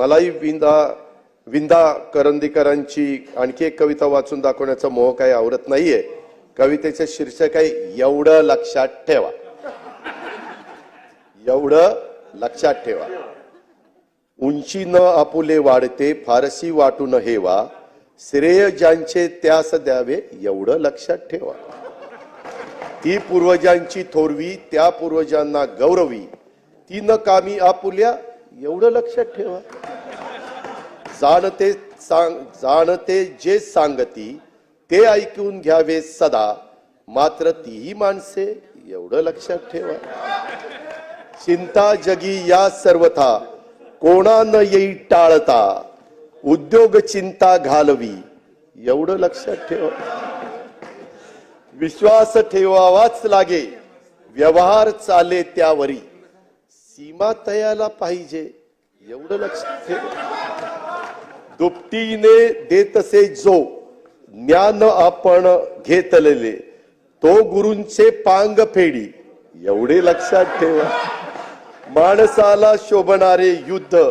मलाही विंदा विंदा करंदीकरांची आणखी एक कविता वाचून दाखवण्याचा मोह काही आवडत नाहीये. कवितेचे शीर्षक आहे एवढं लक्षात ठेवा. एवढं लक्षात ठेवा. उंची न आपुले वाढते फारसी वाटून हेवा. श्रेय ज्यांचे त्यास द्यावे एवढं लक्षात ठेवा. ती पूर्वजांची थोरवी त्या पूर्वजांना गौरवी. ती न कामी आपुल्या एवढं लक्षात ठेवा. जाणते सांग जाणते जे सांगती ते ऐकून घ्यावे सदा. मात्र तीही माणसे एवढं लक्षात ठेवा. चिंता जगी या सर्वथा. कोणा न येई टाळता? उद्योग चिंता घालवी. एवढं लक्षात ठेवा. विश्वास ठेवावाच लागे. व्यवहार चाले त्यावरी. सीमा तयाला पाहिजे. एवढं लक्षात ठेवा. दुपटीने देतसे जो ज्ञान आपण घेतलेले तो गुरूंचे पांग फेडी. एवढे लक्षात ठेवा. माणसाला शोभणारे युद्ध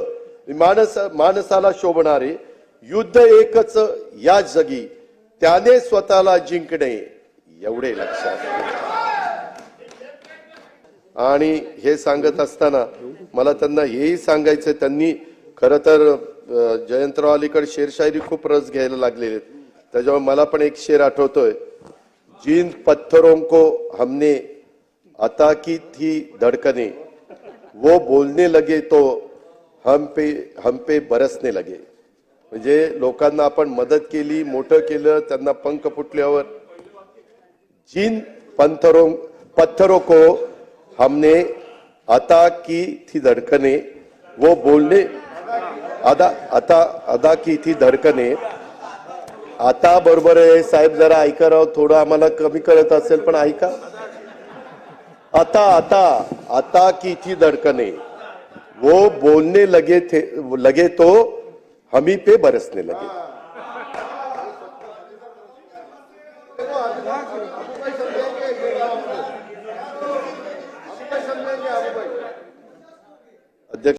माणस माणसाला शोभणारे युद्ध एकच या जगी. त्याने स्वतःला जिंकणे एवढे लक्षात ठेवा. आणि हे सांगत असताना मला त्यांना हेही सांगायचं त्यांनी खर तर जयंतराव अलीकडे शेरशायरी खूप रस घ्यायला लागलेले आहेत. त्याच्यामुळे मला पण एक शेर आठवतोय. जिन पत्थरों को हमने अता की थी धड़कने. वो बोलने लगे तो हम पे हम पे बरसने लगे. म्हणजे लोकांना आपण मदत केली मोठं केलं त्यांना पंख फुटल्यावर. जिन पंथरों पत्थरों को हमने अता की थी धड़कने. वो बोलने अदा आता अदा की थी धडकणे आता बरोबर आहे साहेब जरा ऐका राव थोडं आम्हाला कमी कळत असेल पण ऐका. आता आता आता की थी धडकने. वो बोलने लगे थे लगे तो हमी पे बरसने लगे.